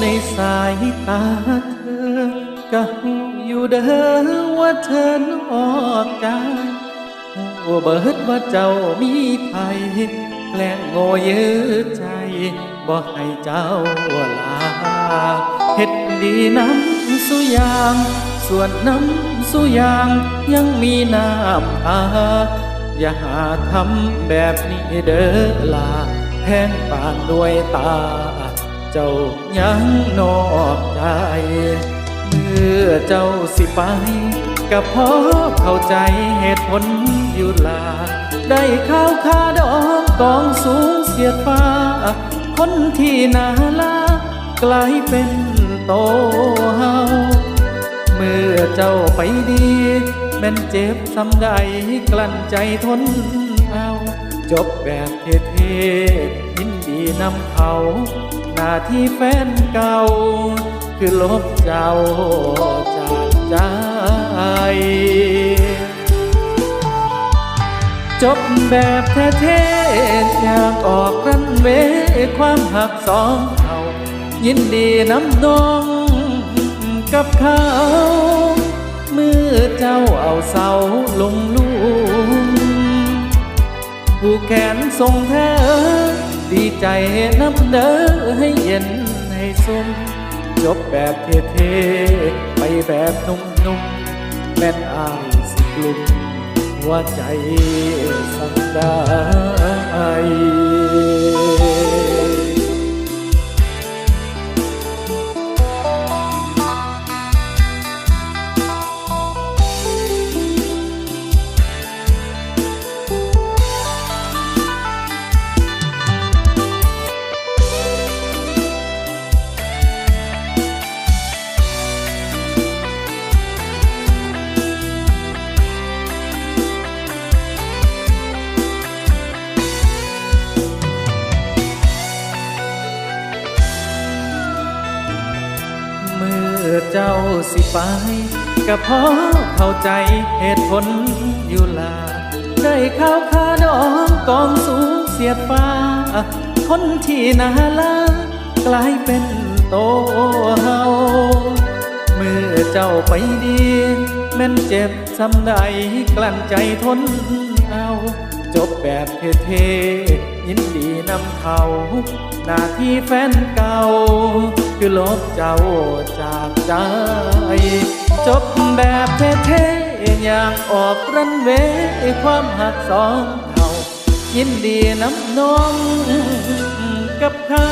ในสายตาเธอก็หูอยู่เด้อว่าเธอนอกใจหัวเบิดว่าเจ้ามีภัยแกล้งโง่เยื้อใจบ่ให้เจ้าลาเฮ็ดดีน้ำสุยาง ส่วนน้ำสุยางยังมีน้ำตาอย่าหาทำแบบนี้เด้อลาแพงปานด้วยตา เจ้ายังนอกใจ เมื่อเจ้าสิไปก็เพราะเข้าใจเหตุผลอยู่ลา ได้ข้าวคาดอกกองสูงเสียดฟ้า คนที่นารักกลายเป็นโตเฮาเมื่อเจ้าไปดีแม่นเจ็บซ้ำใดกลั้นใจทนเอา จบแบบเท่ๆยินดีนำเขา หน้าที่แฟนเก่า คือลบเจ้าจากใจจบแบบเท่ๆอยากออกรันเวความหักสองเขายินดีน้ำนองกับเขาเมื่อเจ้าเอาเสาลงลุมผู้แขนทรงเธอ ดีใจน้ำเด้อให้เย็นให้ซุ่มจบแบบเท่ๆไปแบบนุ่มๆแม่นอายสิกลุ่มหัวใจสังได้ อเจ้าสิไปก็พราะเข้าใจเหตุผลอยู่ลาได้ข้าวคาดองกองสูงเสียฟ้า คนที่นารักลายเป็นโตเฮาเมื่อเจ้าไปดี แม่นเจ็บซ้ำใดกลั้นใจทนเอา จบแบบเท่ๆยินดีนำเขา หน้าที่แฟนเก่า คือลบเจ้าจากใจ จบแบบเท่ๆอย่างออกรันเวย์ความหักสองเขายินดีน้ำน้องกับเขา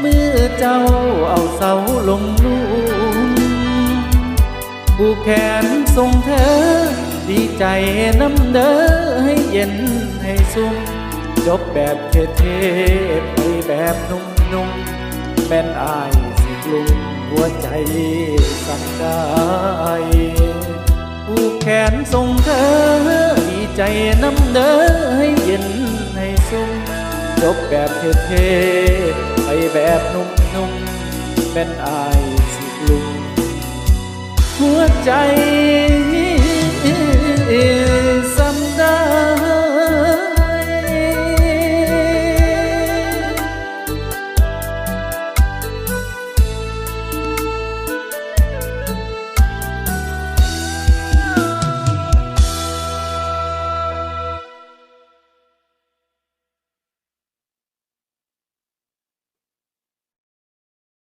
เมื่อเจ้าเอาเสาลงลุมผูกแขนทรงเธอ ดีใจน้ำเด้อให้เย็นให้ซุ่มจบแบบเท่ๆไปแบบนุ่มๆแม่นอายสิกลุ่มหัวใจสั่นได้ผูกแขนทรงเธอดีใจน้ำเด้อให้เย็นให้ซุ่มจบแบบเท่ๆไปแบบนุ่มๆเป็นอายสิกลุ่มหัวใจ